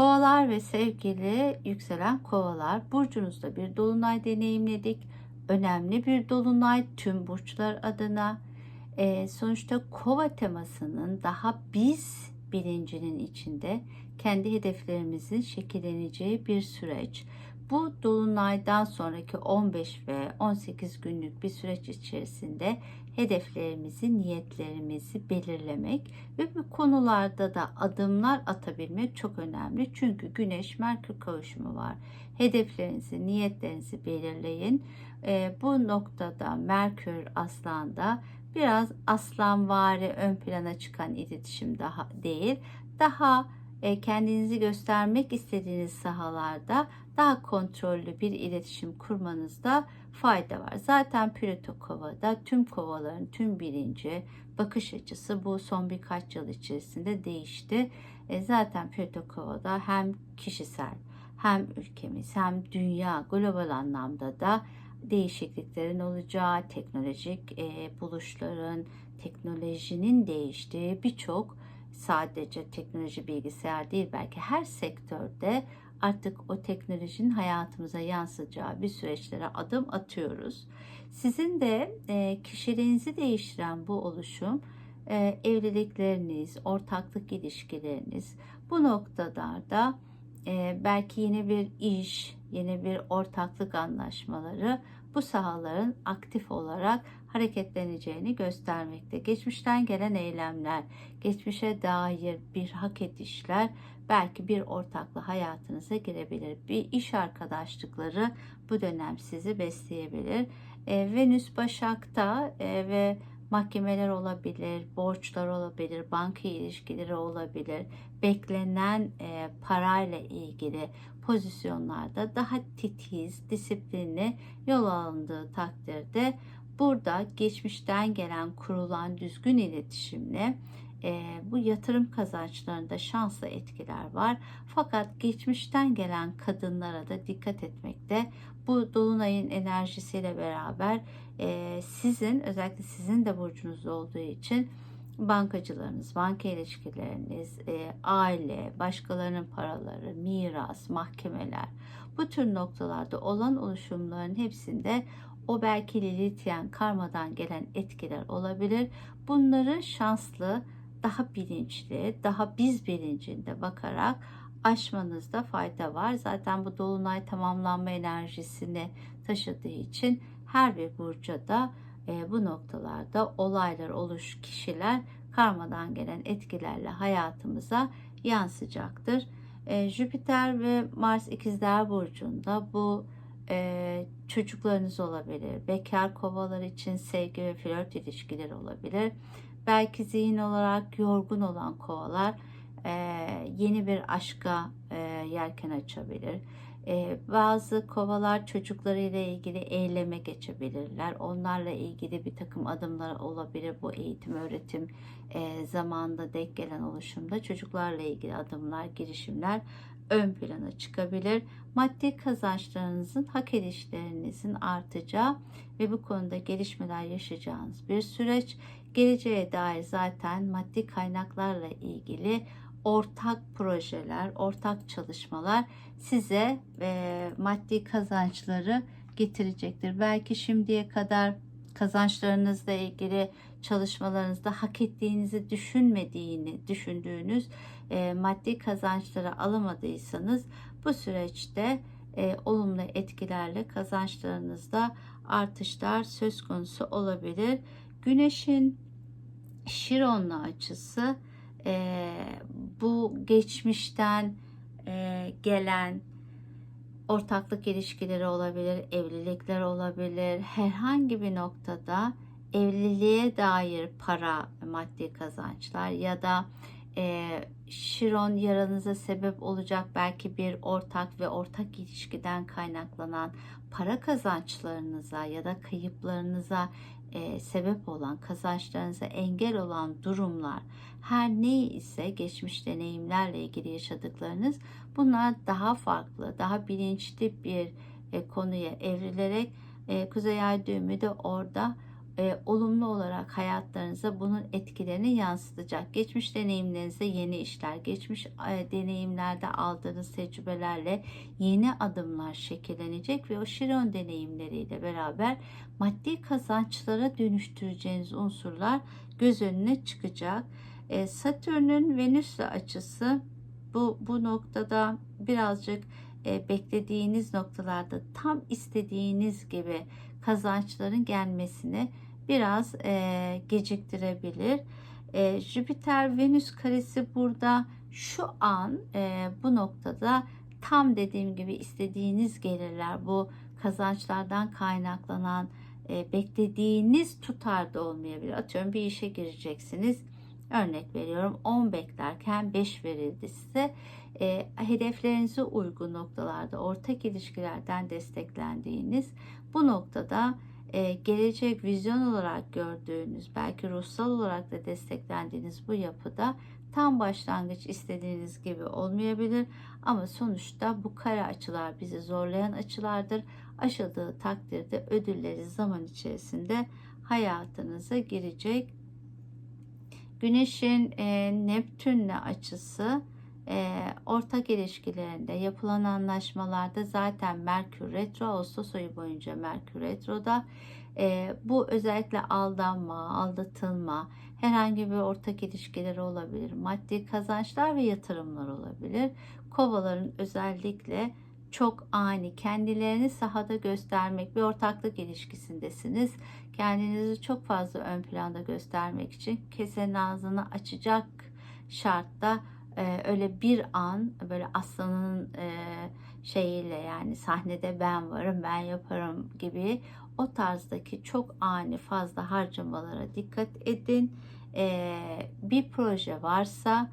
Kovalar ve sevgili yükselen kovalar burcunuzda bir dolunay deneyimledik. Önemli bir dolunay tüm burçlar adına. Ee, sonuçta kova temasının daha biz bilincinin içinde kendi hedeflerimizin şekilleneceği bir süreç. Bu dolunaydan sonraki 15 ve 18 günlük bir süreç içerisinde hedeflerimizi, niyetlerimizi belirlemek ve bu konularda da adımlar atabilmek çok önemli. Çünkü Güneş Merkür kavuşumu var. Hedeflerinizi, niyetlerinizi belirleyin. E, bu noktada Merkür Aslan'da biraz aslanvari ön plana çıkan iletişim daha değil. Daha kendinizi göstermek istediğiniz sahalarda daha kontrollü bir iletişim kurmanızda fayda var. Zaten Plüto Kova'da tüm kovaların tüm bilinci, bakış açısı bu son birkaç yıl içerisinde değişti. E, zaten Plüto Kova'da hem kişisel hem ülkemiz hem dünya global anlamda da değişikliklerin olacağı, teknolojik e, buluşların, teknolojinin değiştiği birçok sadece teknoloji bilgisayar değil belki her sektörde artık o teknolojinin hayatımıza yansıyacağı bir süreçlere adım atıyoruz. Sizin de e, kişiliğinizi değiştiren bu oluşum e, evlilikleriniz, ortaklık ilişkileriniz bu noktalarda e, belki yeni bir iş, yeni bir ortaklık anlaşmaları bu sahaların aktif olarak hareketleneceğini göstermekte. Geçmişten gelen eylemler, geçmişe dair bir hak edişler belki bir ortaklı hayatınıza girebilir. Bir iş arkadaşlıkları bu dönem sizi besleyebilir. E, Venüs Başak'ta e, ve mahkemeler olabilir, borçlar olabilir, banka ilişkileri olabilir. Beklenen e, parayla ilgili pozisyonlarda daha titiz, disiplinli yol alındığı takdirde burada geçmişten gelen kurulan düzgün iletişimle e, bu yatırım kazançlarında şanslı etkiler var. Fakat geçmişten gelen kadınlara da dikkat etmekte. Bu dolunayın enerjisiyle beraber e, sizin özellikle sizin de burcunuzda olduğu için bankacılarınız, banka ilişkileriniz, e, aile, başkalarının paraları, miras, mahkemeler bu tür noktalarda olan oluşumların hepsinde o belki Lilithyen karmadan gelen etkiler olabilir. Bunları şanslı, daha bilinçli, daha biz bilincinde bakarak aşmanızda fayda var. Zaten bu dolunay tamamlanma enerjisini taşıdığı için her bir burca da e, bu noktalarda olaylar, oluş, kişiler karmadan gelen etkilerle hayatımıza yansıyacaktır. E, Jüpiter ve Mars ikizler burcunda bu e, çocuklarınız olabilir. Bekar kovalar için sevgi ve flört ilişkileri olabilir. Belki zihin olarak yorgun olan kovalar e, yeni bir aşka e, yelken açabilir. E, bazı kovalar çocuklarıyla ilgili eyleme geçebilirler. Onlarla ilgili bir takım adımlar olabilir. Bu eğitim, öğretim e, zamanında denk gelen oluşumda çocuklarla ilgili adımlar, girişimler ön plana çıkabilir. Maddi kazançlarınızın, hak edişlerinizin artacağı ve bu konuda gelişmeler yaşayacağınız bir süreç. Geleceğe dair zaten maddi kaynaklarla ilgili ortak projeler, ortak çalışmalar size e, maddi kazançları getirecektir. Belki şimdiye kadar kazançlarınızla ilgili çalışmalarınızda hak ettiğinizi düşünmediğini düşündüğünüz e, maddi kazançları alamadıysanız bu süreçte e, olumlu etkilerle kazançlarınızda artışlar söz konusu olabilir. Güneşin Şiron'la açısı e, bu geçmişten gelen ortaklık ilişkileri olabilir, evlilikler olabilir. Herhangi bir noktada evliliğe dair para, maddi kazançlar ya da e, Şiron yaranıza sebep olacak belki bir ortak ve ortak ilişkiden kaynaklanan para kazançlarınıza ya da kayıplarınıza e, sebep olan kazançlarınıza engel olan durumlar her ne ise geçmiş deneyimlerle ilgili yaşadıklarınız bunlar daha farklı daha bilinçli bir e, konuya evrilerek e, Kuzey Ay düğümü de orada e, olumlu olarak hayatlarınıza bunun etkilerini yansıtacak. Geçmiş deneyimlerinize yeni işler, geçmiş e, deneyimlerde aldığınız tecrübelerle yeni adımlar şekillenecek ve o Şiron deneyimleriyle beraber maddi kazançlara dönüştüreceğiniz unsurlar göz önüne çıkacak. E, Satürn'ün Venüs'le açısı bu bu noktada birazcık e, beklediğiniz noktalarda tam istediğiniz gibi kazançların gelmesini biraz e, geciktirebilir. E, Jüpiter Venüs karesi burada şu an e, bu noktada tam dediğim gibi istediğiniz gelirler bu kazançlardan kaynaklanan e, beklediğiniz tutarda olmayabilir. Atıyorum bir işe gireceksiniz. Örnek veriyorum 10 beklerken 5 verildi size. E, hedeflerinize uygun noktalarda ortak ilişkilerden desteklendiğiniz bu noktada e, gelecek vizyon olarak gördüğünüz belki ruhsal olarak da desteklendiğiniz bu yapıda tam başlangıç istediğiniz gibi olmayabilir ama sonuçta bu kare açılar bizi zorlayan açılardır. Aşıldığı takdirde ödülleri zaman içerisinde hayatınıza girecek. Güneşin e, Neptün'le açısı e, ortak ilişkilerinde yapılan anlaşmalarda zaten Merkür Retro Ağustos ayı boyunca Merkür Retro'da e, bu özellikle aldanma, aldatılma, herhangi bir ortak ilişkileri olabilir, maddi kazançlar ve yatırımlar olabilir. Kovaların özellikle çok ani kendilerini sahada göstermek bir ortaklık ilişkisindesiniz. Kendinizi çok fazla ön planda göstermek için kesenin ağzını açacak şartta e, öyle bir an böyle aslanın e, şeyiyle yani sahnede ben varım ben yaparım gibi o tarzdaki çok ani fazla harcamalara dikkat edin. E, bir proje varsa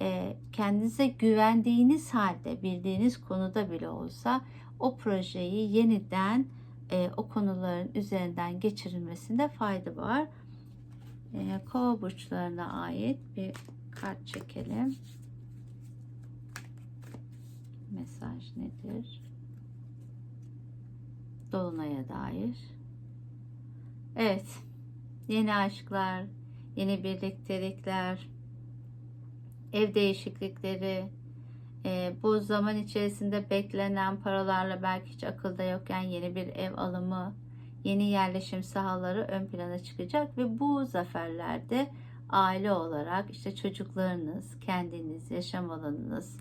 e, kendinize güvendiğiniz halde bildiğiniz konuda bile olsa o projeyi yeniden e, o konuların üzerinden geçirilmesinde fayda var. E, kova burçlarına ait bir kart çekelim. Mesaj nedir? Dolunay'a dair. Evet. Yeni aşklar, yeni birliktelikler, ev değişiklikleri, e, bu zaman içerisinde beklenen paralarla belki hiç akılda yokken yeni bir ev alımı, yeni yerleşim sahaları ön plana çıkacak ve bu zaferlerde aile olarak işte çocuklarınız, kendiniz, yaşam alanınız,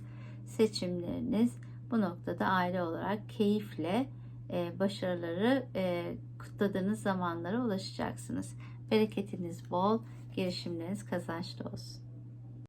seçimleriniz bu noktada aile olarak keyifle e, başarıları e, kutladığınız zamanlara ulaşacaksınız. Bereketiniz bol, girişimleriniz kazançlı olsun.